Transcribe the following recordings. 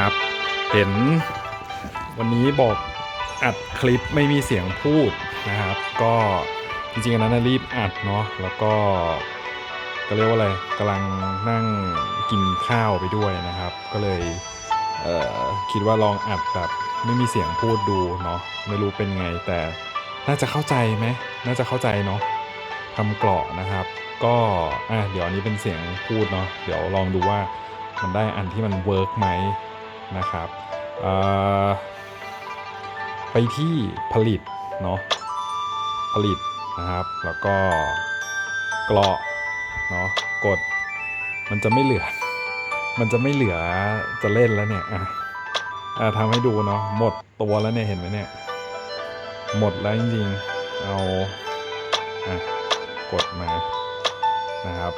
นะครับ เห็นวันนี้บอกอัดคลิปไม่มีเสียงพูดนะครับ ก็จริงๆนั้นนะรีบอัดเนาะแล้วก็ก็เรียกว่าอะไรกำลังนั่งกินข้าวไปด้วยนะครับ ก็เลยเคิดว่าลองอัดแบบไม่มีเสียงพูดดูเนาะไม่รู้เป็นไงแต่น่าจะเข้าใจไหมน่าจะเข้าใจเนาะทำกราะนะครับ ก็อะเดี๋ยวอันนี้เป็นเสียงพูดเนาะเดี๋ยวลองดูว่ามันได้อันที่มันเวิร์กไหม นะครับไปที่ผลิตเนาะผลิตนะครับ แล้วก็เกราะเนาะกดมันจะไม่เหลือ มันจะไม่เหลือจะเล่นแล้วเนี่ยอะอะทำให้ดูเนาะหมดตัวแล้วเนี่ยเห็นไหมเนี่ยหมดแล้วจริงๆเอาอะกดมานะครับ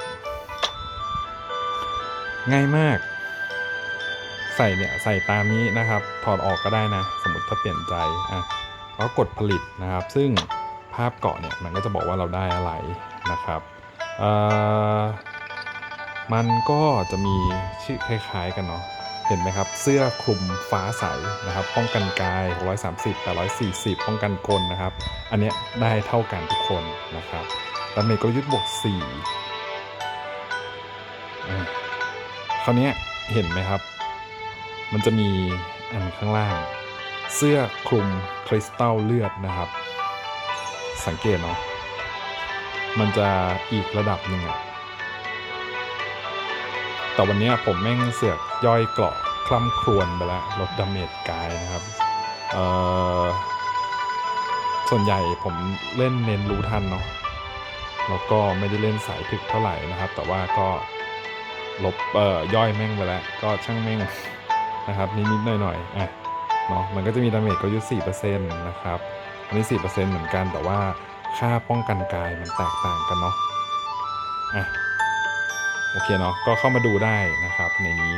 ง่ายมาก ใส่เนี่ยใส่ตามนี้นะครับ ถอดออกก็ได้นะ สมมติถ้าเปลี่ยนใจอะแล้วกดผลิตนะครับ ซึ่งภาพเกาะเนี่ยมันก็จะบอกว่าเราได้อะไรนะครับอ่อมันก็จะมีชื่อคล้ายๆกันเนาะเห็นไหมครับ เสื้อคลุมฟ้าใสนะครับ ป้องกันกาย130 840 ป้องกันกลนะครับ อันเนี้ยได้เท่ากันทุกคนนะครับดาเมจกลยุทธ์บวก4คราวเนี้ยเห็นไหมครับ มันจะมีอันข้างล่าง เสื้อคลุมคริสตัลเลือดนะครับ สังเกตเนาะมันจะอีกระดับหนึ่งอะแต่วันนี้ผมแม่งเสือกย่อยเกราะคล่ำครวนไปแล้วลดดาเมจกายนะครับส่วนใหญ่ผมเล่นเน้นรู้ทันเนาะแล้วก็ไม่ได้เล่นสายถึกเท่าไหร่นะครับ แต่ว่าก็ลบเอ่อย่อยแม่งไปแล้ว ก็ช่างแม่ง นะครับนิดๆหน่อยๆอะเนาะมันก็จะมีดาเมจก็อยู่4%นะครับอันนี้ 4%เหมือนกันแต่ว่าค่าป้องกันกายมันแตกต่างกันเนาะอะโอเคเนาะก็เข้ามาดูได้นะครับในนี้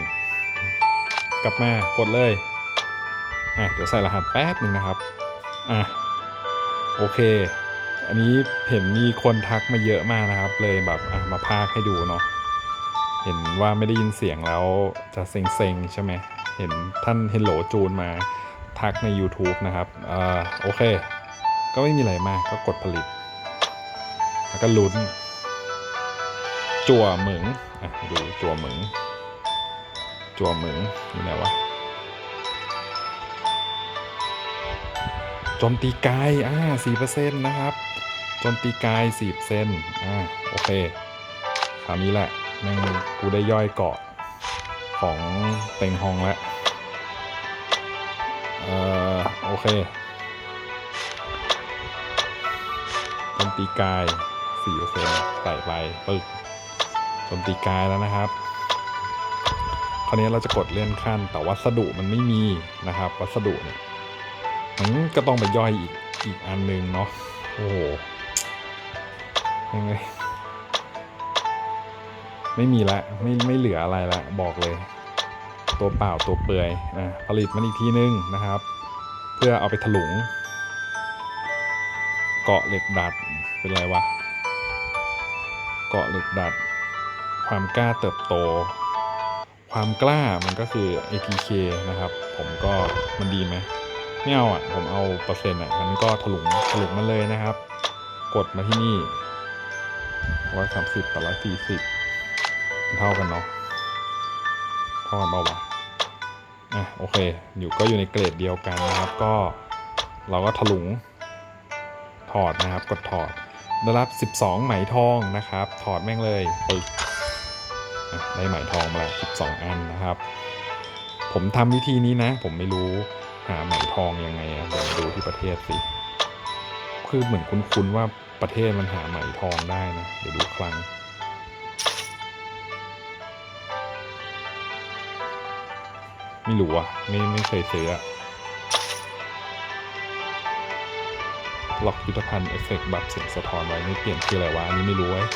กลับมากดเลยอะเดี๋ยวใส่รหัสแป๊บหนึ่งนะครับอะโอเค อันนี้เห็นมีคนทักมาเยอะมากนะครับ เลยแบบอะมาพากให้ดูเนาะเห็นว่าไม่ได้ยินเสียงแล้วจะเซ็งๆใช่ไหม เห็นท่านเฮลโหลจูนมาทักใน YouTube นะครับอ่าโอเค ก็ไม่มีอะไรมากก็กดผลิต แล้วก็ลุ้น จั่วเหมึงอะดูจั่วเหมึงจั่วเหมึงอยู่ไหนวะโจมตีกายอ่าสี่เปอร์เซ็นต์นะครับโจมตีกายสี่เปอร์เซ็นต์อ่าโอเค คราวนี้แหละแม่งกูได้ย่อยเกาะ ของเต็งฮองแล้วเอ่อโอเคโจมตีกายสี่เปอร์เซ็นต์ใส่ไปปึ๊กโจมตีกายแล้วนะครับ คราวนี้เราจะกดเลื่อนขั้น แต่วัสดุมันไม่มีนะครับ วัสดุเนี่ยมันก็ต้องไปย่อยอีกอีกอันนึงเนาะโอ้โหยังไง ไม่มีละไม่ไม่เหลืออะไรละบอกเลย ตัวเปล่าตัวเปลือยนะผลิตมันอีกทีนึงนะครับ เพื่อเอาไปถลุง เกาะเหล็กดัดเป็นไรวะเกาะเหล็กดัด ความกล้าเติบโต ความกล้ามันก็คือ ATK นะครับ ผมก็มันดีไหมไม่เอาอะผมเอาเปอร์เซ็นต์อะมันก็ถลุงถลุงมันเลยนะครับ กดมาที่นี่ร้อยสามสิบต่อร้อยสี่สิบ เท่ากันเนาะเท่ากันเปล่าวะอะโอเค อยู่ก็อยู่ในเกรดเดียวกันนะครับ ก็เราก็ถลุง ถอดนะครับ กดถอดได้รับ 12 ไหมทองนะครับ ถอดแม่งเลยไปได้ไหมทองมาแล้ว12 อันนะครับ ผมทำวิธีนี้นะ ผมไม่รู้หาไหมทองยังไงอะเดี๋ยวดูที่ประเทศสิ คือเหมือนคุ้นๆว่าประเทศมันหาไหมทองได้นะ เดี๋ยวดูครั้ง ไม่รู้อะ ไม่ไม่เคยซื้ออะล็อกยุทธภัณฑ์เอฟเฟกต์บัฟเสียงสะท้อนไว้ไม่เปลี่ยนคืออะไรวะอันนี้ไม่รู้ไว้ย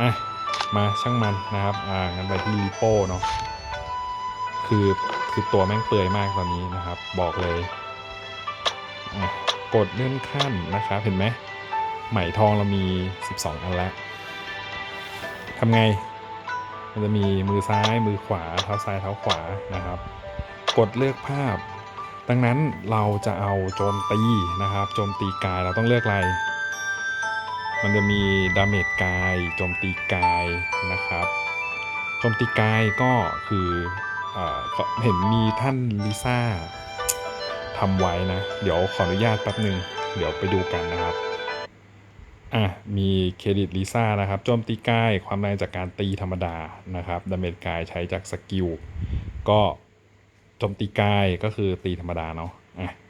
อะมาช่างมันนะครับ อ่างั้นไปที่ลิโป้เนาะคือคือตัวแม่งเปื่อยมากตอนนี้นะครับ บอกเลยกดเลื่อนขั้นนะครับเห็นไหมไหมทองเรามี 12 อันแล้วทำไง มันจะมีมือซ้ายมือขวา เท้าซ้ายเท้าขวานะครับ กดเลือกภาพ ดังนั้นเราจะเอาโจมตีนะครับโจมตีกายเราต้องเลือกอะไร มันจะมีดาเมจกายโจมตีกายนะครับโจมตีกายก็คือเออเห็นมีท่านลิซ่าทำไว้นะ เดี๋ยวขออนุญาตแป๊บหนึ่งเดี๋ยวไปดูกันนะครับ อะ มีเครดิตลิซ่านะครับ โจมตีกาย ความแรงจากการตีธรรมดานะครับดาเมจกายใช้จากสกิล ก็ จมตีกายก็คือตีธรรมดาเนาะอะ